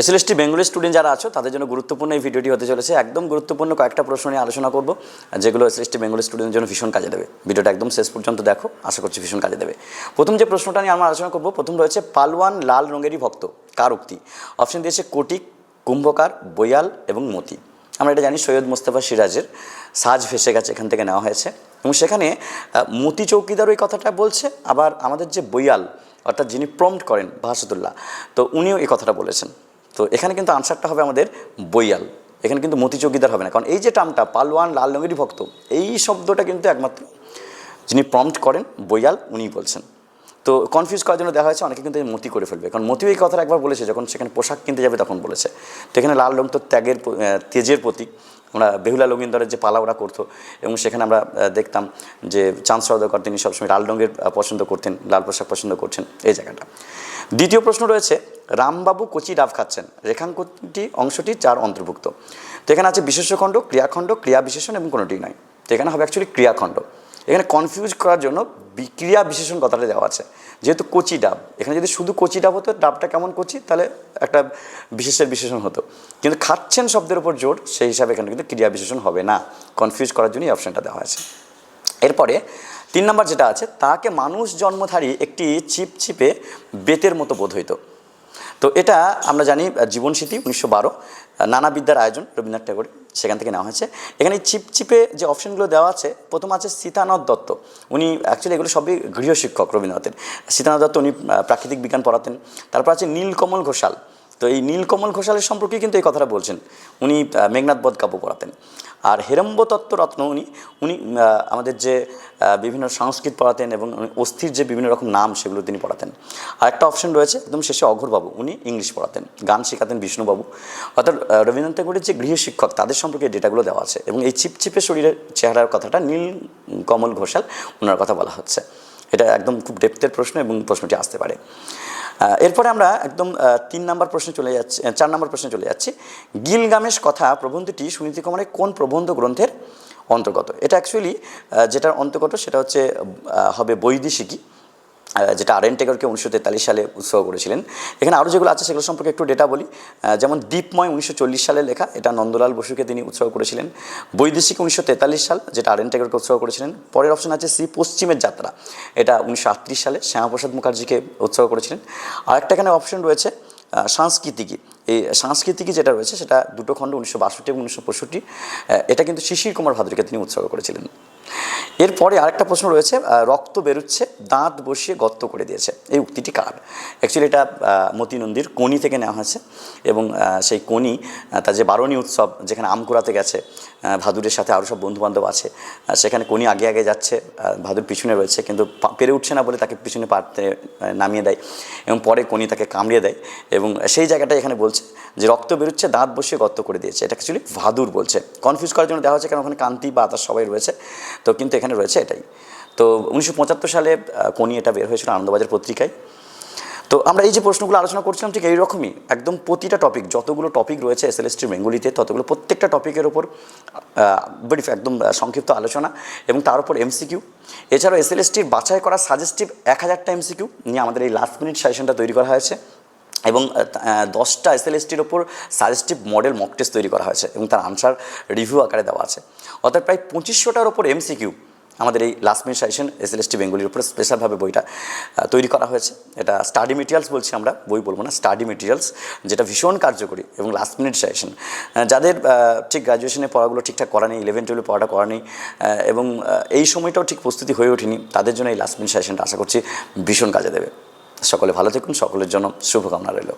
SLST Bengali student যারা আছো, তাদের জন্য গুরুত্বপূর্ণ এই ভিডিওটি হতে চলেছে। একদম গুরুত্বপূর্ণ কয়েকটা প্রশ্ন নিয়ে আলোচনা করব, যেগুলো এসএলএসটি বেঙ্গলি স্টুডেন্টের জন্য ভীষণ কাজে দেবে। ভিডিওটা একদম শেষ পর্যন্ত দেখো, আশা করছি ভীষণ কাজে দেবে। প্রথম যে প্রশ্নটা নিয়ে আমরা আলোচনা করব, প্রথম রয়েছে, পালওয়ান লাল রঙেরই ভক্ত, কার উক্তি? অপশন দিয়েছে, কোটিক, কুম্ভকার, বয়াল এবং মতি। আমরা এটা জানি সৈয়দ মোস্তফা সিরাজের, সাজ ভেসে গেছে, এখান থেকে নেওয়া হয়েছে। এবং সেখানে মতি চৌকিদার ওই কথাটা বলছে, আবার আমাদের যে বইয়াল অর্থাৎ যিনি প্রম্পট করেন ভাসাতুল্লাহ তো উনিও এই কথাটা বলেছেন। তো এখানে কিন্তু আনসারটা হবে আমাদের বইয়াল। এখানে কিন্তু মতি চৌকিদার হবে না। কারণ এই যে টার্মটা, পালোয়ান, লাল রঙেরই ভক্ত, এই শব্দটা কিন্তু একমাত্র যিনি প্রম্পট করেন বইয়াল, উনিই বলছেন। তো কনফিউজ করার জন্য দেখা হয়েছে, অনেকে কিন্তু মতি করে ফেলবে। কারণ মতিও এই কথাটা একবার বলেছে, যখন সেখানে পোশাক কিনতে যাবে তখন বলেছে। তো এখানে লাল রং তো ত্যাগের তেজের প্রতীক। আমরা বেহুলা লঙ্গিন্দরের যে পালা ওরা করতো, এবং সেখানে আমরা দেখতাম যে চাঁদ সওদাকর তিনি সবসময় লাল রঙের পছন্দ করতেন, লাল পোশাক পছন্দ করছেন, এই জায়গাটা। দ্বিতীয় প্রশ্ন রয়েছে রামবাবু কচি ডাব খাচ্ছেন। রেখাঙ্কটি অংশটি চার অন্তর্ভুক্ত। তো এখানে আছে বিশেষ্যখণ্ড ক্রিয়াখণ্ড, ক্রিয়া বিশেষণ এবং কোনোটি নয়। তো এখানে হবে অ্যাকচুয়ালি ক্রিয়াখণ্ড। এখানে কনফিউজ করার জন্য বি- ক্রিয়া বিশেষণ কথাটা দেওয়া আছে। যেহেতু কচি ডাব, এখানে যদি শুধু কচি ডাব হতো, ডাবটা কেমন কচি? তাহলে একটা বিশেষের বিশেষণ হতো। কিন্তু খাচ্ছেন শব্দের উপর জোর, সেই হিসাবে এখানে কিন্তু ক্রিয়া বিশেষণ হবে না। কনফিউজ করার জন্য এই অপশানটা দেওয়া আছে। এরপরে তিন নম্বর যেটা আছে, তাকে মানুষ জন্মধারী একটি ছিপ ছিপে বেতের মতো বোধ হইতো। তো এটা আমরা জানি আহ, জীবন স্মৃতি উনিশশো বারো নানা বিদ্যার আয়োজন রবীন্দ্রনাথ ঠাকুর সেখান থেকে নেওয়া হয়েছে। এখানে চিপ চিপচিপে যে অপশনগুলো দেওয়া আছে প্রথম আছে সীতানাথ দত্ত। উনি অ্যাকচুয়ালি এগুলো সবই গৃহশিক্ষক রবীন্দ্রনাথের। সীতানাথ দত্ত উনি প্রাকৃতিক বিজ্ঞান পড়াতেন। তারপর আছে নীলকমল ঘোষাল। তো এই নীলকমল ঘোষালের সম্পর্কে কিন্তু এই কথাটা বলছেন। উনি মেঘনাথ বধ কাব্য পড়াতেন। আর হেরম্ব তত্ত্ব রত্ন উনি উনি আমাদের যে বিভিন্ন সংস্কৃত পড়াতেন এবং অস্থির যে বিভিন্ন রকম নাম সেগুলো তিনি পড়াতেন। আর একটা অপশন রয়েছে, একদম শেষে অঘোরবাবু, উনি ইংলিশ পড়াতেন, গান শেখাতেন বিষ্ণুবাবু। অর্থাৎ রবীন্দ্রনাথ ঠাকুরের যে গৃহশিক্ষক তাদের সম্পর্কে ডেটাগুলো দেওয়া আছে এবং এই চিপচিপে শরীরের চেহারার কথাটা নীল কমল ঘোষাল ওনার কথা বলা হচ্ছে। এটা একদম খুব ডেপথের প্রশ্ন এবং প্রশ্নটি আসতে পারে। এরপরে আমরা একদম তিন নম্বর প্রশ্নে চলে যাচ্ছি চার নম্বর প্রশ্নে চলে যাচ্ছি। গিলগামেশ কথা প্রবন্ধটি সুনীতি কুমারের কোন প্রবন্ধ গ্রন্থের অন্তর্গত? এটা অ্যাকচুয়ালি যেটার অন্তর্গত সেটা হচ্ছে হবে বৈদেশিকী। যেটা আর এন টেগরকে উনিশশো তেতাল্লিশ সালে উৎসর্গ করেছিলেন। এখানে আরও যেগুলো আছে সেগুলো সম্পর্কে একটু ডেটা বলি। যেমন দ্বীপময় উনিশশো চল্লিশ সালে লেখা, এটা নন্দলাল বসুকে তিনি উৎসর্গ করেছিলেন। বৈদেশিক উনিশশো তেতাল্লিশ সাল, যেটা আর এন টেগরকে উৎসর্গ করেছিলেন। পরের অপশন আছে শ্রী পশ্চিমের যাত্রা, এটা উনিশশো আটত্রিশ সালে শ্যামাপ্রসাদ মুখার্জিকে উৎসর্গ করেছিলেন। আর একটা এখানে অপশন রয়েছে সাংস্কৃতিকী। এই সাংস্কৃতিকী যেটা রয়েছে, সেটা দুটো খণ্ড উনিশশো বাষট্টি এবং উনিশশো পঁয়ষট্টি এটা কিন্তু শিশির কুমার ভাদুরীকে তিনি উৎসর্গ করেছিলেন। এরপরে আরেকটা প্রশ্ন রয়েছে রক্ত বেরোচ্ছে, দাঁত বসিয়ে গর্ত করে দিয়েছে। এই উক্তিটি কার? অ্যাকচুয়ালি এটা মতি নন্দীর কোনি থেকে নেওয়া হয়েছে এবং সেই কোনি তার যে বারণী উৎসব যেখানে আম কুড়াতে গেছে ভাদুরের সাথে আরও সব বন্ধুবান্ধব আছে সেখানে কোনি আগে আগে যাচ্ছে ভাদুর পিছনে রয়েছে কিন্তু পেরে উঠছে না বলে তাকে পিছনে পারতে নামিয়ে দেয় এবং পরে কোনি তাকে কামড়িয়ে দেয় এবং সেই জায়গাটা এখানে বলছে যে রক্ত বেরোচ্ছে, দাঁত বসিয়ে গর্ত করে দিয়েছে। এটা অ্যাকচুয়ালি ভাদুর বলছে। কনফিউজ করার জন্য দেওয়া হচ্ছে কারণ ওখানে কান্তি বা আদার সবাই রয়েছে। তো কিন্তু এখানে রয়েছে এটাই। তো উনিশশো পঁচাত্তর সালে কোনি এটা বের হয়েছিল আনন্দবাজার পত্রিকায়। তো আমরা এই যে প্রশ্নগুলো আলোচনা করছিলাম, ঠিক এইরকমই একদম প্রতিটা টপিক যতগুলো টপিক রয়েছে এস এল ততগুলো প্রত্যেকটা টপিকের ওপর ব্রিফ একদম সংক্ষিপ্ত আলোচনা এবং তার উপর এমসিকিউ এছাড়াও এস এল এস টির বাছাই করা সাজেস্টিভ এক হাজারটা এমসিকিউ নিয়ে আমাদের এই লাস্ট মিনিট সেশনটা তৈরি করা হয়েছে। এবং দশটা এস এল এস ওপর সাজেস্টিভ মডেল মক টেস্ট তৈরি করা হয়েছে এবং তার আনসার রিভিউ আকারে দেওয়া আছে। অর্থাৎ প্রায় পঁচিশশোটার ওপর এমসিকিউ আমাদের এই last minute session S L বেঙ্গলির উপরে স্পেশালভাবে বইটা তৈরি করা হয়েছে। এটা স্টাডি মেটেরিয়ালস বলছি আমরা, বই বলব না স্টাডি মেটেরিয়ালস যেটা ভীষণ কার্যকরী এবং লাস্ট মিনিট সেশন যাদের ঠিক গ্রাজুয়েশনে পড়াগুলো ঠিকঠাক করা নেই ইলেভেন টুয়েলভে পড়াটা করা নেই এবং এই সময়টাও ঠিক প্রস্তুতি হয়ে ওঠেনি, তাদের জন্য এই লাস্ট মিনিট সেশনটা আশা করছি ভীষণ কাজে দেবে। সকলে ভালো থাকুন সকলের জন্য শুভকামনা রইল।